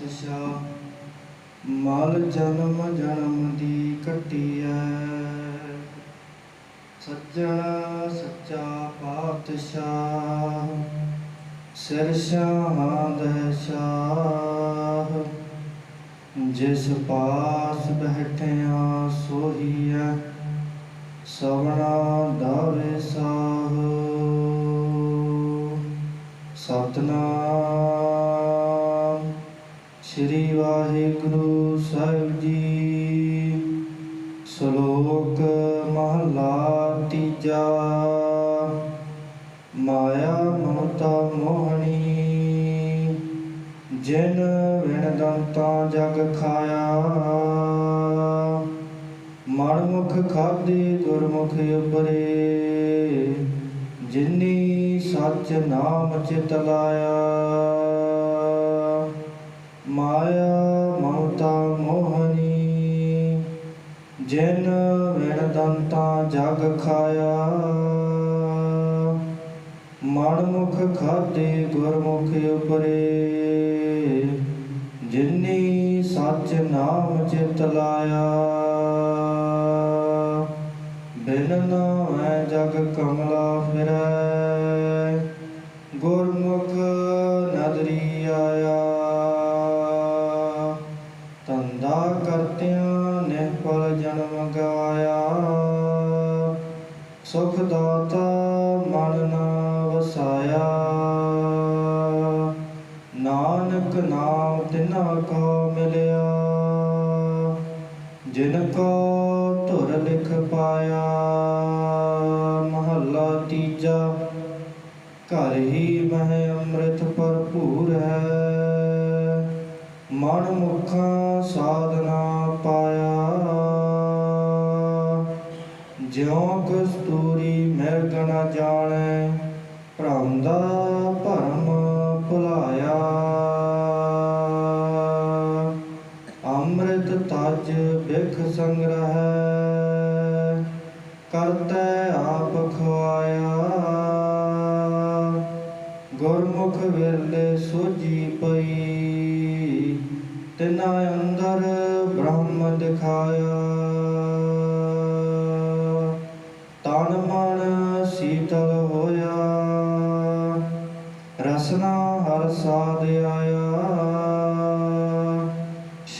ਪਾਤਸ਼ਾਹ ਮਲ ਜਨਮ ਜਨਮ ਦੀ ਕੱਟੀਐ ਸੱਜਣ ਸੱਚਾ ਪਾਤਸ਼ਾਹ ਸਿਰ ਸ਼ਾਹਦ ਸ਼ਾਹ। ਜਿਸ ਪਾਸ ਬੈਠਿਆ ਸੋਹੀਐ ਸਵਣਾ ਦਾਵੇ ਸਾਹ ਵਾਹਿਗੁਰੂ ਸਾਹਿਬ ਜੀ, ਸ਼ਲੋਕ ਮਹਲਾ ਤੀਜਾ। ਮਾਇਆ ਮਮਤਾ ਮੋਹਣੀ, ਜਿਨ ਵਿਣ ਦੰਤਾ ਜਗ ਖਾਇਆ। ਮਨਮੁਖ ਖਾਦੀ ਗੁਰਮੁਖ ਉਪਰੇ ਜਿਨੀ ਸੱਚ ਨਾਮ ਚਿਤ ਲਾਇਆ। ਮਾਇਆ ਜਿਨ ਵਿਣ ਦੰਤਾ ਜਗ ਖਾਇਆ, ਮਨਮੁਖ ਖਾਦੇ ਗੁਰਮੁਖ ਉਪਰੇ। ਜਿਨੀ ਸੱਚ ਨਾਮ ਚਿਤ ਲਾਇਆ, ਬਿਨ ਨਾਮੈ ਜਗ ਕਮਲਾ ਫਿਰੈ। ਕਰਤਿਆਂ ਕਰਤਿਆਂ ਨਿਹਪਲ ਜਨਮ ਗਾਇਆ। ਸੁਖ ਦਾਤਾ ਮਨ ਨਾ ਵਸਾਇਆ। ਨਾਨਕ ਨਾਮ ਤਿਨਾ ਕੋ ਮਿਲਿਆ। ਜਿਨ ਕੋ ਧੁਰ ਲਿਖ ਪਾਇਆ। ਮਹੱਲਾ ਤੀਜਾ, ਘਰ ਹੀ ਮਹਿ ਅੰਮ੍ਰਿਤ ਭਰਪੂਰ ਹੈ। ਮਨ ਮੁਖਾਂ ਨ ਭ੍ਰਮ ਦਾ ਭਰਮ ਭੁਲਾਇਆ। ਅੰਮ੍ਰਿਤ ਤਜ ਬਿਖ ਸੰਗ੍ਰਹਿ, ਕਰਤੈ ਆਪ ਖਵਾਇਆ ਗੁਰਮੁਖ ਵਿਰਲੇ ਸੋਜੀ ਪਈ, ਤਿਨਾ ਅੰਦਰ ਬ੍ਰਹਮ ਦਿਖਾਇਆ।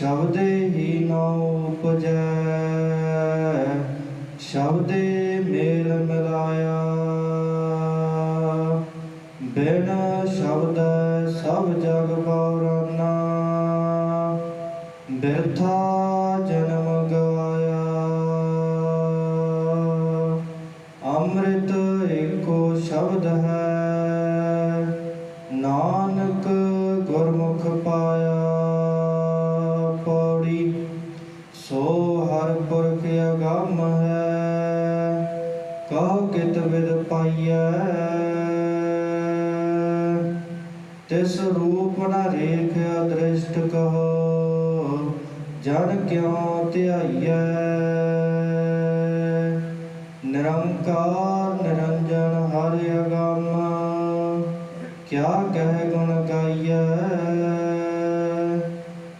ਸ਼ਬਦੇ ਹੀ ਨਾ ਉਪਜੈ, ਸ਼ਬਦੇ ਮੇਲ ਮਿਲਾਇਆ। ਬਿਨ ਸ਼ਬਦ ਸਭ ਜਗ ਪੌਰਾਨਾ ਬਿਰਥਾ ਜਨਮ ਗਵਾਇਆ। ਅੰਮ੍ਰਿਤ ਇੱਕੋ ਸ਼ਬਦ ਹੈ ਨਾਮ ਕਹ ਕਿਤ ਵਿਦ ਪਾਈਐ? ਤਿਸ ਰੂਪ ਨ ਰੇਖ ਅਦ੍ਰਿਸ਼ਟ ਕਹੋ, ਜਨ ਕਿਉ ਧਿਆਈਐ? ਨਿਰੰਕਾਰ ਨਿਰੰਜਨ ਹਰਿ ਅਗੰਮ, ਕਿਆ ਕਹਿ ਗੁਣ ਗਾਈਐ?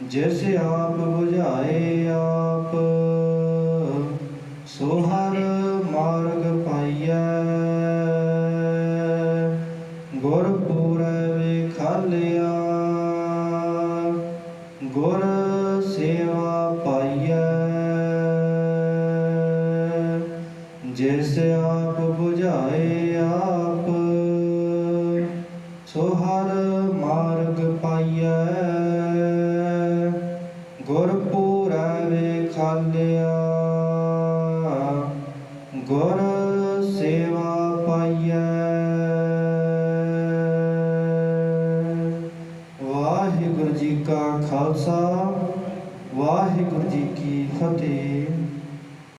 ਜਿਸ ਆਪ ਬੁਝਾਏ ਆਪ, ਸੋ ਹਰ ਗੁਰ ਸੇਵਾ ਪਾਈਐ। ਜਿਸ ਆਪ 부ਝਾਏ ਆਪ ਸੋਹਾ ਵਾਹਿਗੁਰੂ ਜੀ